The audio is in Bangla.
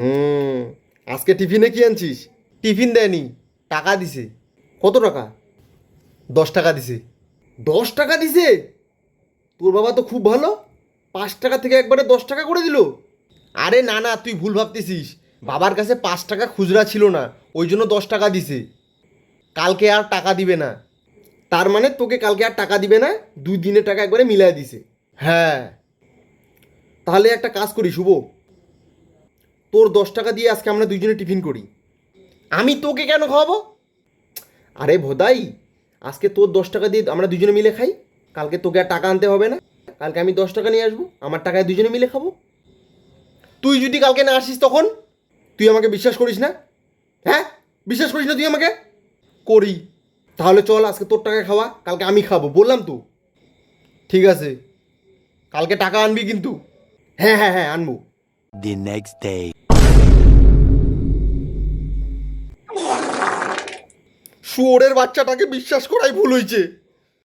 হুম, আজকে টিফিনে কি আনছিস? টিফিন দেয়নি, টাকা দিছে। কত টাকা? দশ টাকা দিছে। দশ টাকা দিছে? তোর বাবা তো খুব ভালো। পাঁচ টাকা থেকে একবারে দশ টাকা করে দিল। আরে না না, তুই ভুল ভাবতেছিস। বাবার কাছে পাঁচ টাকা খুচরা ছিল না, ওই জন্য দশ টাকা দিছে। কালকে আর টাকা দিবে না। তার মানে তোকে কালকে আর টাকা দিবে না, দুই দিনের টাকা একবারে মিলাই দিছে। হ্যাঁ। তাহলে একটা কাজ করি, শুভ। তোর দশ টাকা দিয়ে আজকে আমরা দুইজনে টিফিন করি। আমি তোকে কেন খাওয়াবো? আরে ভোদাই, আজকে তোর দশ টাকা দিয়ে আমরা দুজনে মিলে খাই। কালকে তোকে আর টাকা আনতে হবে না। কালকে আমি দশ টাকা নিয়ে আসব, আমার টাকায় দুজনে মিলে খাব। তুই যদি কালকে না আসিস তখন, তুই আমাকে বিশ্বাস করিস না? হ্যাঁ? বিশ্বাস করিস না তুই আমাকে? করি। তাহলে চল, আজকে তোর টাকা খাওয়া, কালকে আমি খাব, বললাম তো। ঠিক আছে। কালকে টাকা আনবি কিন্তু। হ্যাঁ হ্যাঁ হ্যাঁ আনব। The next day. শুয়োরের বাচ্চাটাকে বিশ্বাস করাই ভুল হয়েছে